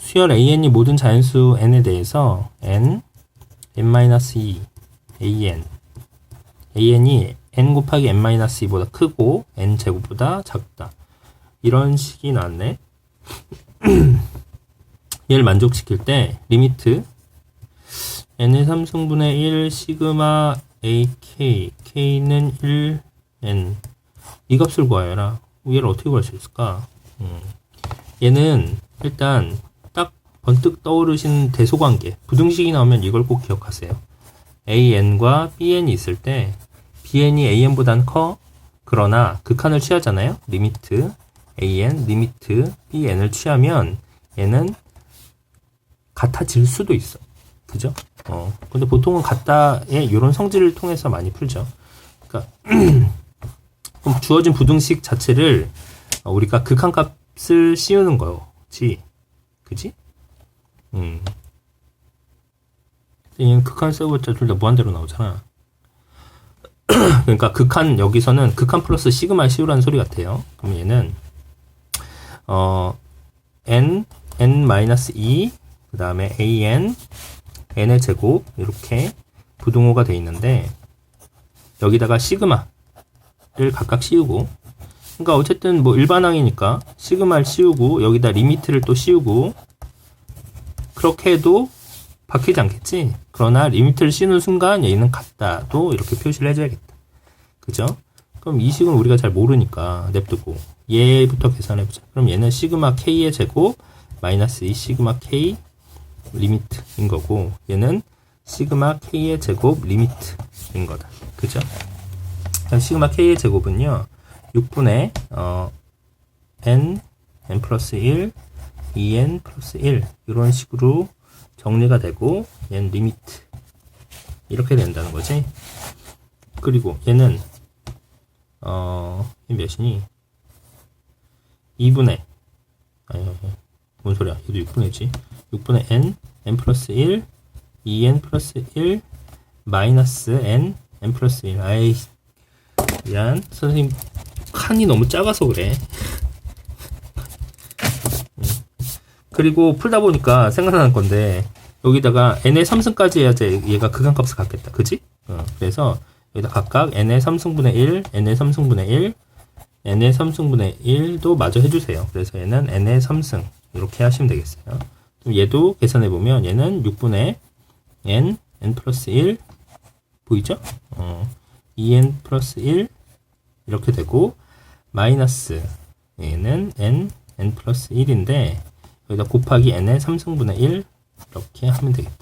수열 an이 모든 자연수 n에 대해서 n, n-2, an, an이 n 곱하기 n-2보다 크고 n 제곱보다 작다. 이런 식이 나왔네. 얘를 만족시킬 때 리미트 n의 3승분의 1 시그마 ak k는 1 n 이 값을 구하여라. 얘를 어떻게 구할 수 있을까? 음. 얘는 일단 딱 번뜩 떠오르신 대소관계 부등식이 나오면 이걸 꼭 기억하세요. an과 bn이 있을 때 bn이 an보단 커 그러나 극한을 취하잖아요. 리미트 an 리미트 bn을 취하면 얘는 같아질 수도 있어. 그죠? 어. 근데 보통은 같다의 이런 성질을 통해서 많이 풀죠. 그러니까 그럼 주어진 부등식 자체를 우리가 극한값을 씌우는 거지. 그지? 음. 극한 써봤자 둘 다 무한대로 나오잖아. 그러니까 극한 여기서는 극한 플러스 시그마 씌우라는 소리 같아요. 그럼 얘는 어 n n 마이너스 2 그다음에 an n의 제곱 이렇게 부등호가 돼 있는데 여기다가 시그마를 각각 씌우고 그러니까 어쨌든 뭐 일반항이니까 시그마를 씌우고 여기다 리미트를 또 씌우고 그렇게 해도 바뀌지 않겠지 그러나 리미트를 씌우는 순간 얘는 같다도 이렇게 표시를 해줘야겠다 그죠 그럼 이 식은 우리가 잘 모르니까 냅두고 얘부터 계산해보자 그럼 얘는 시그마 k의 제곱 마이너스 2 시그마 k 리미트인 거고 얘는 시그마 k의 제곱 리미트인 거다. 그죠? 시그마 k의 제곱은요. 6분의 어, n n 플러스 1 2n 플러스 1 이런 식으로 정리가 되고 얘는 리미트 이렇게 된다는 거지. 그리고 얘는 어, 몇이니? 2분의 아니, 아니, 뭔 소리야? 얘도 6분의지. 6분의 n, n 플러스 1, 2n 플러스 1, 마이너스 n, n 플러스 1. 아이, 미안. 선생님, 칸이 너무 작아서 그래. 음. 그리고 풀다 보니까 생각나는 건데, 여기다가 n의 3승까지 해야지 얘가 극한값을 갖겠다. 그지? 어, 그래서 여기다 각각 n의 3승분의 1, n의 3승분의 1, n의 3승분의 1도 마저 해주세요. 그래서 얘는 n의 3승. 이렇게 하시면 되겠어요. 얘도 계산해 보면 얘는 6분의 n, n 플러스 1 보이죠? 어, 2n 플러스 1 이렇게 되고 마이너스 얘는 n, n 플러스 1인데 여기다 곱하기 n의 3승분의 1 이렇게 하면 되겠다.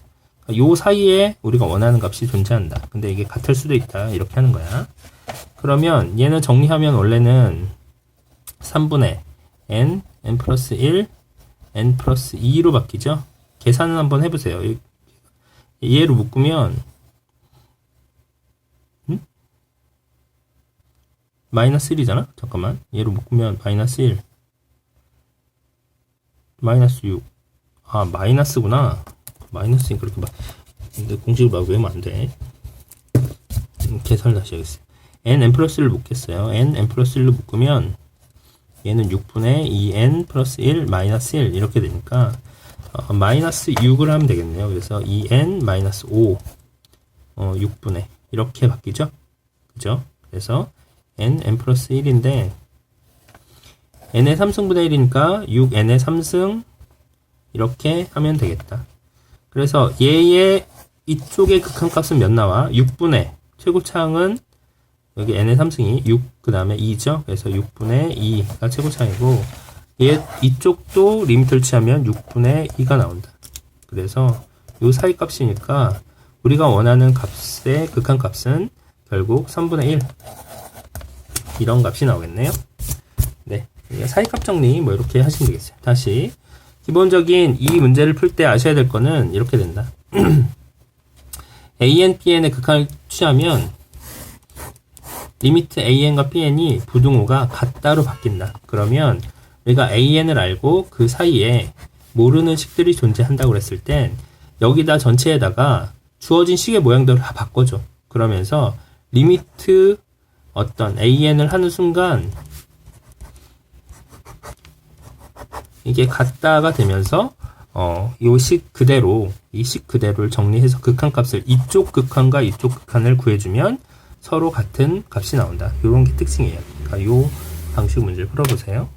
그러니까 요 사이에 우리가 원하는 값이 존재한다. 근데 이게 같을 수도 있다. 이렇게 하는 거야. 그러면 얘는 정리하면 원래는 3분의 n, n 플러스 1 n 플러스 2로 바뀌죠? 계산을 한번 해보세요. 얘로 묶으면 음? 마이너스 1이잖아? 잠깐만 얘로 묶으면 마이너스 1 마이너스 6 아 마이너스구나 마이너스니까 그렇게 막 근데 공식을 막 외우면 안돼 음, 계산을 다시 하겠어요 n n 플러스 1을 묶겠어요 n n 플러스 1로 묶으면 얘는 6분의 2n 플러스 1 마이너스 1 이렇게 되니까 어, 마이너스 6을 하면 되겠네요. 그래서 2n 마이너스 5 어, 6분의 이렇게 바뀌죠. 그죠? 그래서 n n 플러스 1인데 n의 3승분의 1이니까 6n의 3승 이렇게 하면 되겠다. 그래서 얘의 이쪽의 극한값은 몇 나와? 6분의 최고차항은 여기 n의 3승이 6, 그 다음에 2죠. 그래서 6분의 2가 최고차이고, 얘, 이쪽도 리미트를 취하면 6분의 2가 나온다. 그래서 요 사이 값이니까 우리가 원하는 값의 극한 값은 결국 3분의 1. 이런 값이 나오겠네요. 네. 사이값 정리 뭐 이렇게 하시면 되겠어요. 다시. 기본적인 이 문제를 풀 때 아셔야 될 거는 이렇게 된다. ANPN의 극한을 취하면 리미트 an과 bn이 부등호가 같다로 바뀐다. 그러면 우리가 an을 알고 그 사이에 모르는 식들이 존재한다고 그랬을 땐 여기다 전체에다가 주어진 식의 모양대로 다 바꿔줘. 그러면서 리미트 어떤 an을 하는 순간 이게 같다가 되면서 어, 요식 그대로, 이 식 그대로를 정리해서 극한값을 이쪽 극한과 이쪽 극한을 구해주면 서로 같은 값이 나온다. 요런 게 특징이에요. 그러니까 요 방식 문제를 풀어보세요.